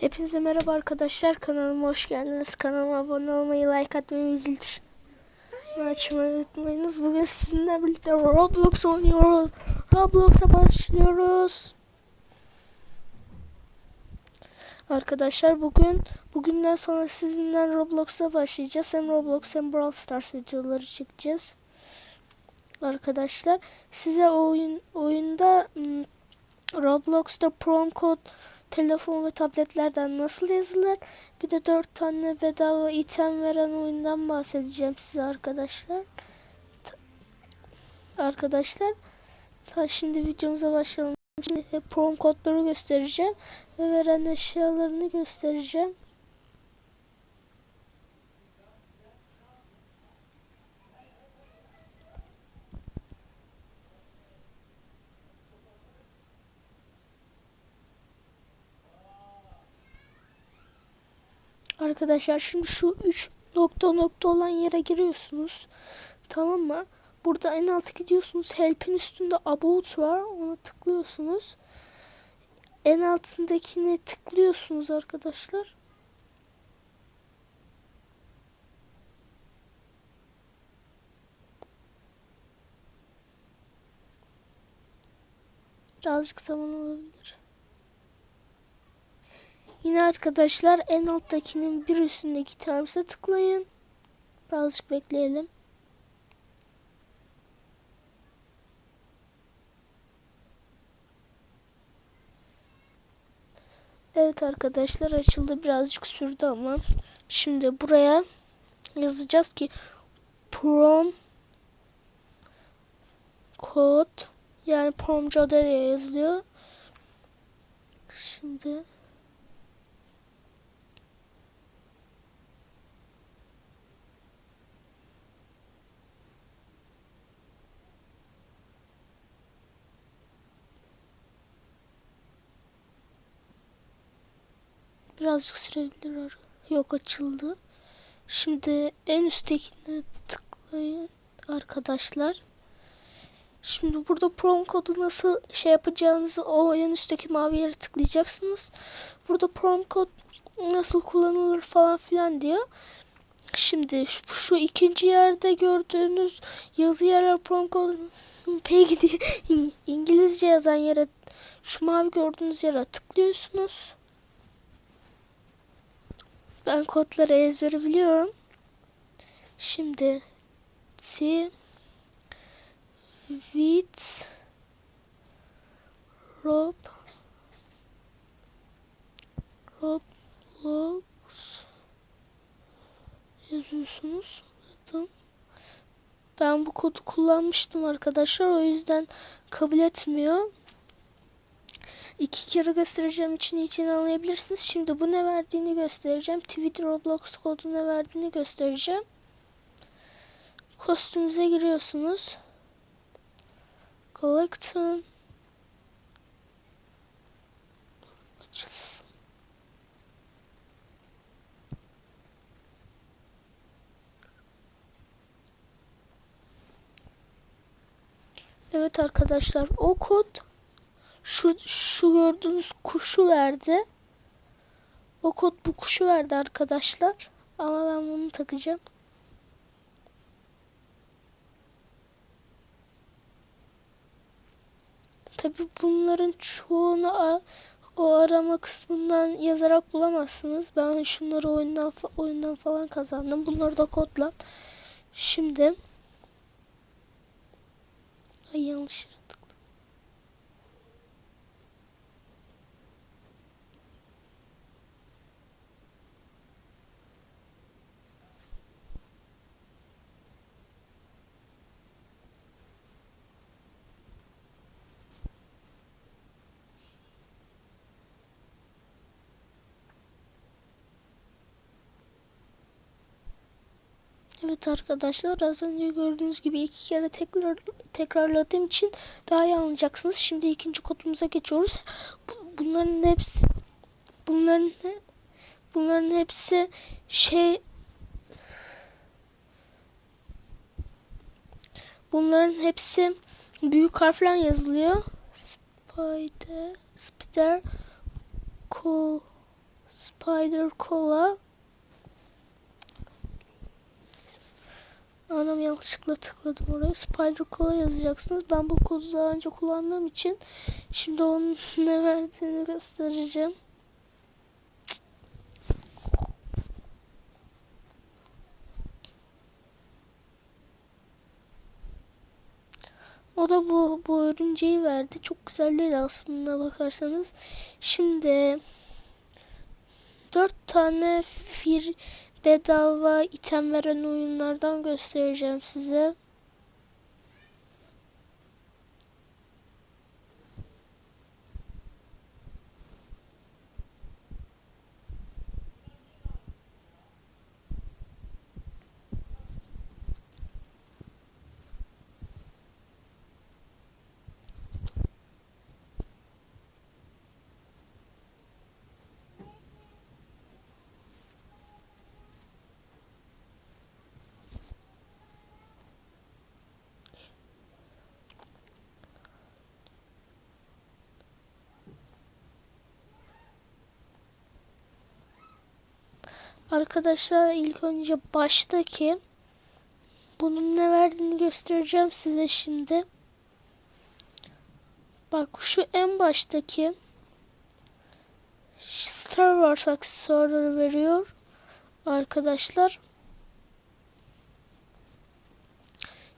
Hepinize merhaba arkadaşlar. Kanalıma hoş geldiniz. Kanalıma abone olmayı, like atmayı zil açmayı unutmayınız. Bugün sizinle birlikte Roblox oynuyoruz. Roblox'a başlıyoruz. Arkadaşlar bugün bugünden sonra sizinle Roblox'a başlayacağız. Hem Roblox hem Brawl Stars videoları çekeceğiz. Arkadaşlar size oyun oyunda ım, Roblox'ta prom code telefon ve tabletlerden nasıl yazılır? Bir de 4 tane bedava item veren oyundan bahsedeceğim size arkadaşlar. Ta- arkadaşlar ta şimdi videomuza başlayalım. Şimdi prom kodları göstereceğim ve veren eşyalarını göstereceğim. Arkadaşlar şimdi şu 3 nokta nokta olan yere giriyorsunuz. Tamam mı? Burada en alta gidiyorsunuz. Help'in üstünde about var. Ona tıklıyorsunuz. En altındakine tıklıyorsunuz arkadaşlar. Birazcık zaman olabilir. Yine arkadaşlar en alttakinin bir üstündeki terms'e tıklayın. Birazcık bekleyelim. Evet arkadaşlar açıldı birazcık sürdü ama şimdi buraya yazacağız ki prom code yani prom code diye yazılıyor. Şimdi Birazcık sürebilir. Yok açıldı. Şimdi en üsttekine tıklayın arkadaşlar. Şimdi burada prom kodu nasıl şey yapacağınızı o en üstteki mavi yere tıklayacaksınız. Burada prom kod nasıl kullanılır falan filan diyor. Şimdi şu, şu ikinci yerde gördüğünüz yazı yerler prom kod peki İngilizce yazan yere şu mavi gördüğünüz yere tıklıyorsunuz. Ben kodları ezbere biliyorum. Şimdi T with Rob Roblox yazıyorsunuz. Ben bu kodu kullanmıştım arkadaşlar. O yüzden kabul etmiyor. İki kere göstereceğim için için anlayabilirsiniz. Şimdi bu ne verdiğini göstereceğim. Twitter Roblox kodu ne verdiğini göstereceğim. Kostümüze giriyorsunuz. Collecton. Açılsın. Evet arkadaşlar o kod şu, şu gördüğünüz kuşu verdi. O kod bu kuşu verdi arkadaşlar. Ama ben bunu takacağım. Tabi bunların çoğunu o arama kısmından yazarak bulamazsınız. Ben şunları oyundan, oyundan falan kazandım. Bunları da kodla. Şimdi Ay yanlış Evet arkadaşlar az önce gördüğünüz gibi iki kere tekrar tekrarladığım için daha iyi anlayacaksınız. Şimdi ikinci kodumuza geçiyoruz. Bu- Bunların hepsi bunların bunların hepsi şey bunların hepsi büyük harfler yazılıyor. Spider, Spider, Col, Spider Cola. Anam yanlışlıkla tıkladım oraya. Spider Cola yazacaksınız. Ben bu kodu daha önce kullandığım için şimdi onun ne verdiğini göstereceğim. O da bu, bu örümceği verdi. Çok güzel değil aslında bakarsanız. Şimdi dört tane fir bedava item veren oyunlardan göstereceğim size. Arkadaşlar ilk önce baştaki bunun ne verdiğini göstereceğim size şimdi. Bak şu en baştaki Star Wars aksesuarları veriyor arkadaşlar.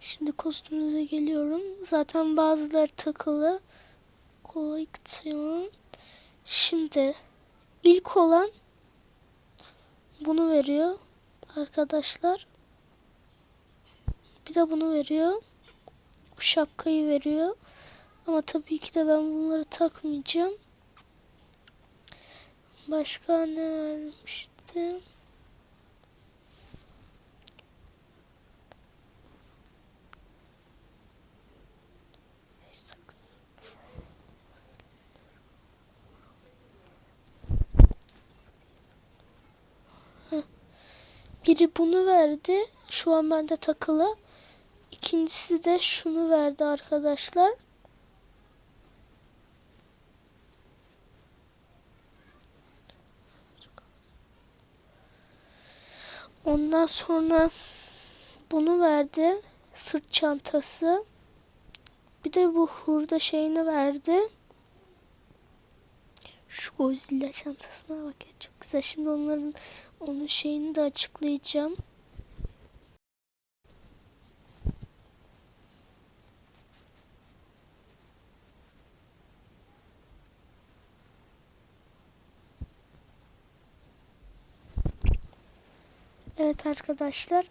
Şimdi kostümümüze geliyorum. Zaten bazıları takılı. Koleksiyon. Şimdi ilk olan bunu veriyor arkadaşlar. Bir de bunu veriyor. Bu şapkayı veriyor. Ama tabii ki de ben bunları takmayacağım. Başka ne vermişti? Biri bunu verdi. Şu an bende takılı. İkincisi de şunu verdi arkadaşlar. Ondan sonra bunu verdi. Sırt çantası. Bir de bu hurda şeyini verdi. Şu Godzilla çantasına bak ya çok güzel. Şimdi onların onun şeyini de açıklayacağım. Evet arkadaşlar.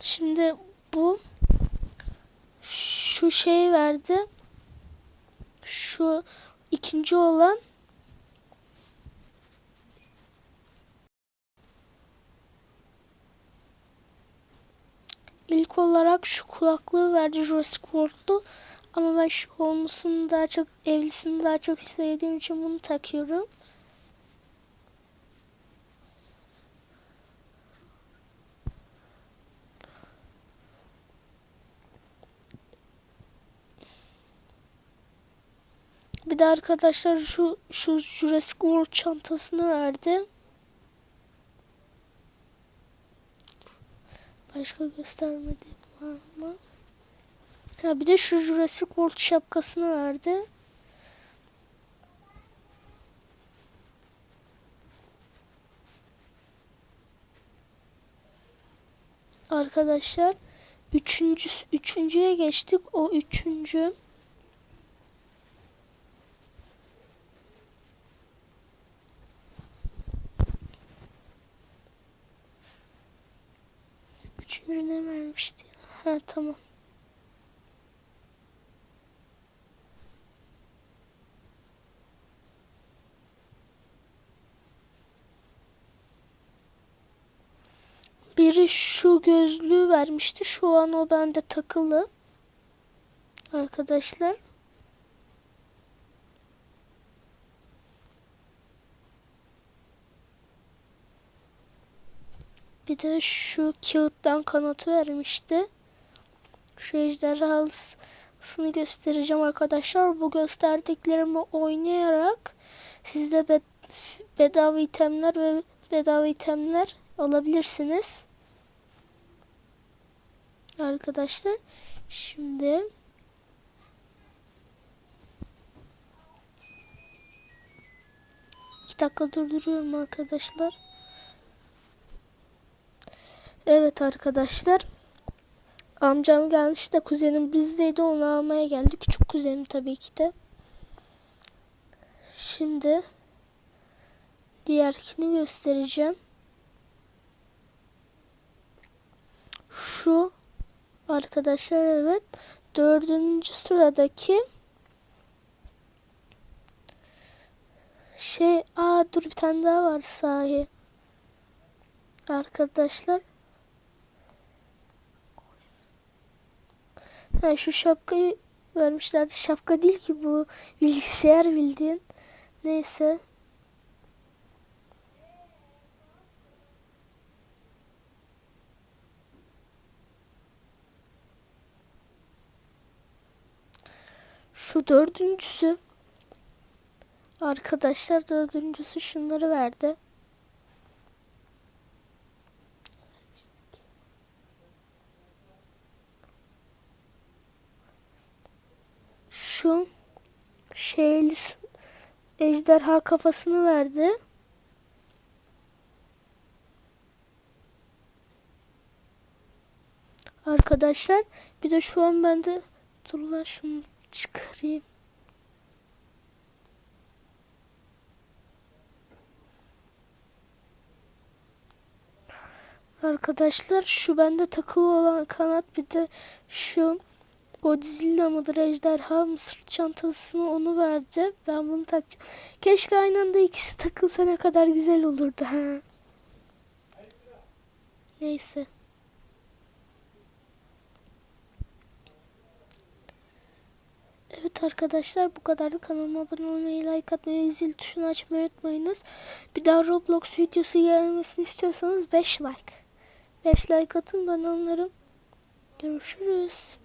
Şimdi bu şu şey verdi. Şu ikinci olan ilk olarak şu kulaklığı verdi Jurassic World'lu. Ama ben şu olmasını daha çok evlisini daha çok sevdiğim için bunu takıyorum. Bir de arkadaşlar şu şu Jurassic World çantasını verdi. Başka göstermediğim var mı? Ha bir de şu Jurassic World şapkasını verdi. Arkadaşlar üçüncü, üçüncüye geçtik. O üçüncü ne vermişti? Ha tamam. Biri şu gözlüğü vermişti. Şu an o bende takılı. Arkadaşlar. Bir de şu kağıttan kanatı vermişti. Şu ejderhalı oynamasını göstereceğim arkadaşlar. Bu gösterdiklerimi oynayarak siz de bed bedava itemler ve bedava itemler alabilirsiniz. Arkadaşlar şimdi iki dakika durduruyorum arkadaşlar. Evet arkadaşlar. Amcam gelmiş de kuzenim bizdeydi onu almaya geldi. Küçük kuzenim tabii ki de. Şimdi diğerkini göstereceğim. Şu arkadaşlar evet dördüncü sıradaki şey aa dur bir tane daha var sahi. Arkadaşlar Ha, şu şapkayı vermişlerdi. Şapka değil ki bu. Bilgisayar bildiğin. Neyse. Şu dördüncüsü. Arkadaşlar dördüncüsü şunları verdi. Ejderha kafasını verdi. Arkadaşlar bir de şu an bende dur lan şunu çıkarayım. Arkadaşlar şu bende takılı olan kanat bir de şu Godzilla mıdır ejderha mı sırt çantasını onu verdi. Ben bunu takacağım. Keşke aynı anda ikisi takılsa ne kadar güzel olurdu ha. Neyse. Evet arkadaşlar bu kadardı. Kanalıma abone olmayı, like atmayı zil tuşunu açmayı unutmayınız. Bir daha Roblox videosu gelmesini istiyorsanız 5 like. 5 like atın ben anlarım. Görüşürüz.